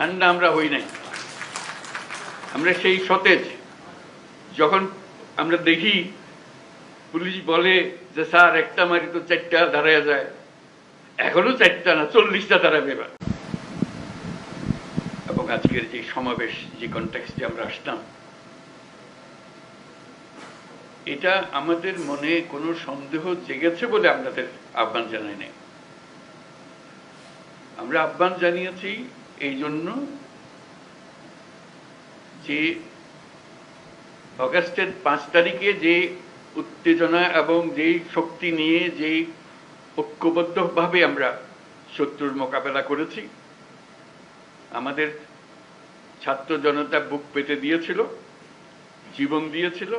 ঠান্ডা আমরা হই নাই। আমরা সেই সতেজ। যখন আমরা দেখি পুলিশ বলে যে, স্যার, একটা মারি তো চারটা দাঁড়ায় যায়। এখনও চারটা না, চল্লিশটা দাঁড়াবে এবার। এবং আজকের যে সমাবেশ, যে কনটেক্সটে আমরা আসতাম এটা আমাদের মনে কোনো সন্দেহ জেগেছে বলে আপনাদের আহ্বান জানাই নাই। আমরা আহ্বান জানিয়েছি এই জন্য যে অগাস্টের পাঁচ তারিখে যে উত্তেজনা এবং যেই শক্তি নিয়ে যেই ঐক্যবদ্ধভাবে আমরা শত্রুর মোকাবেলা করেছি, আমাদের ছাত্র জনতা বুক পেতে দিয়েছিল, জীবন দিয়েছিল,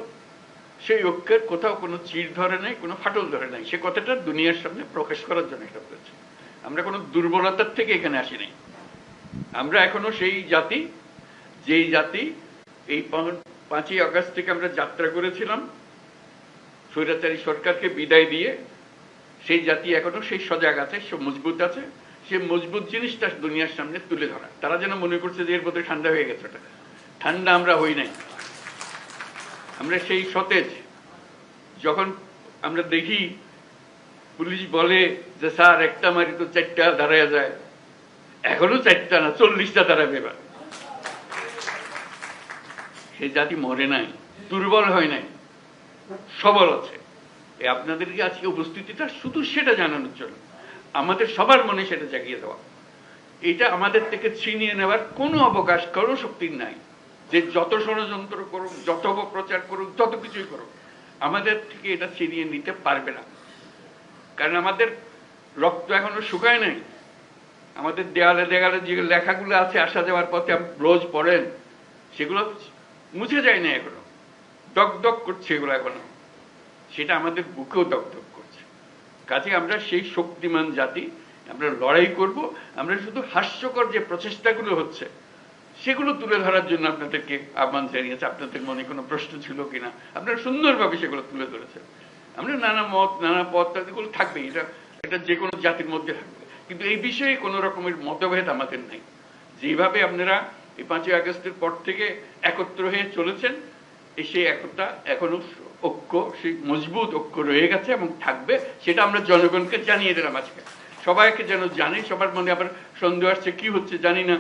সেই ঐক্যের কোথাও কোনো চির ধরে নাই, কোনো ফাটল ধরে নাই। সে কথাটা দুনিয়ার সামনে প্রকাশ করার জন্য এটা করেছি আমরা কোনো দুর্বলতার থেকে এখানে আসি নাই আমরা এখনও সেই জাতি, যেই জাতি এই পাঁচই আগস্ট থেকে আমরা যাত্রা করেছিলাম। স্বৈরাচারী সরকারকে বিদায় দিয়ে সেই জাতি এখনও সেই সজাগ আছে, সে মজবুত আছে, সে মজবুত জিনিসটা দুনিয়ার সামনে তুলে ধরা। তারা যেন মনে করছে যে এর মধ্যে ঠান্ডা হয়ে গেছে ওটা। ঠান্ডা আমরা হই নাই। আমরা সেই সতেজ, যখন আমরা দেখি, পুলিশ বলে যে, স্যার, একটা মারি তো চারটা দাঁড়ায় যায়। এখনও চারটা না, চল্লিশটা দাঁড়াবে এবার সে জাতি মরে নাই, দুর্বল হয় নাই, সবল আছে। এই আপনাদেরকে আজকে উপস্থিতিটা, শুধু সেটা জানানোর জন্য। আমাদের সবার মনে সেটা জাগিয়ে দেওয়া। এটা আমাদের থেকে ছিনিয়ে নেওয়ার কোনো অবকাশ, কোনো শক্তির নাই। যে যত ষড়যন্ত্র করুক, যত অপপ্রচার করুক, যত কিছুই করুক, আমাদের থেকে এটা ছিনিয়ে নিতে পারবে না। কারণ আমাদের রক্ত এখনও শুকায় নাই। আমাদের দেয়ালে দেয়ালে যে লেখাগুলো আছে আসা যাওয়ার পথে রোজ পড়েন, সেগুলো মুছে যায় না এখনও দক করছে এগুলো এখনও। সেটা আমাদের বুকেও দক করছে। কাজে আমরা সেই শক্তিমান জাতি, আমরা লড়াই করব, আমরা শুধু হাস্যকর যে প্রচেষ্টাগুলো হচ্ছে, সেগুলো তুলে ধরার জন্য আপনাদেরকে আহ্বান জানিয়েছে। আপনাদের মনে কোনো প্রশ্ন ছিল কিনা? আপনারা সুন্দরভাবে সেগুলো তুলে ধরেছেন। আমরা নানা মত, নানা পথ এগুলো থাকবেই। এটা এটা যে কোনো জাতির মধ্যে থাকবে। কিন্তু এই বিষয়ে কোনো রকমের মতভেদ আমাদের নাই। যেভাবে আপনারা এই পাঁচই আগস্টের পর থেকে একত্র হয়ে চলেছেন সেই একতা এখনও ঐক্য, সেই মজবুত ঐক্য রয়ে গেছে এবং থাকবে, সেটা আমরা জনগণকে জানিয়ে দিলাম আজকে। সবাইকে যেন জানে, সবার মনে আবার সন্দেহ আসছে, কি হচ্ছে জানি না।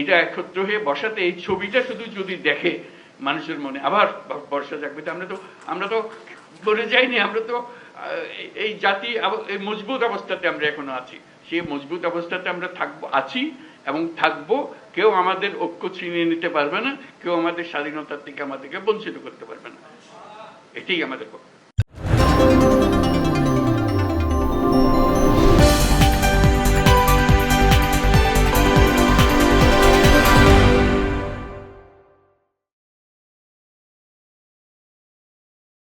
এটা একত্র হয়ে বসাতে এই ছবিটা শুধু যদি দেখে মানুষের মনে আবার বর্ষা জাগবে আমরা তো আমরা তো বলে যাইনি, আমরা তো এই- জাতি এই মজবুত অবস্থাতে আমরা এখনও আছি। সেই মজবুত অবস্থাতে আমরা থাকব আছি এবং থাকব। কেউ আমাদের ঐক্য ছিনিয়ে নিতে পারবে না, কেউ আমাদের স্বাধীনতার থেকে আমাদেরকে বঞ্চিত করতে পারবে না। এটাই আমাদের পক্ষে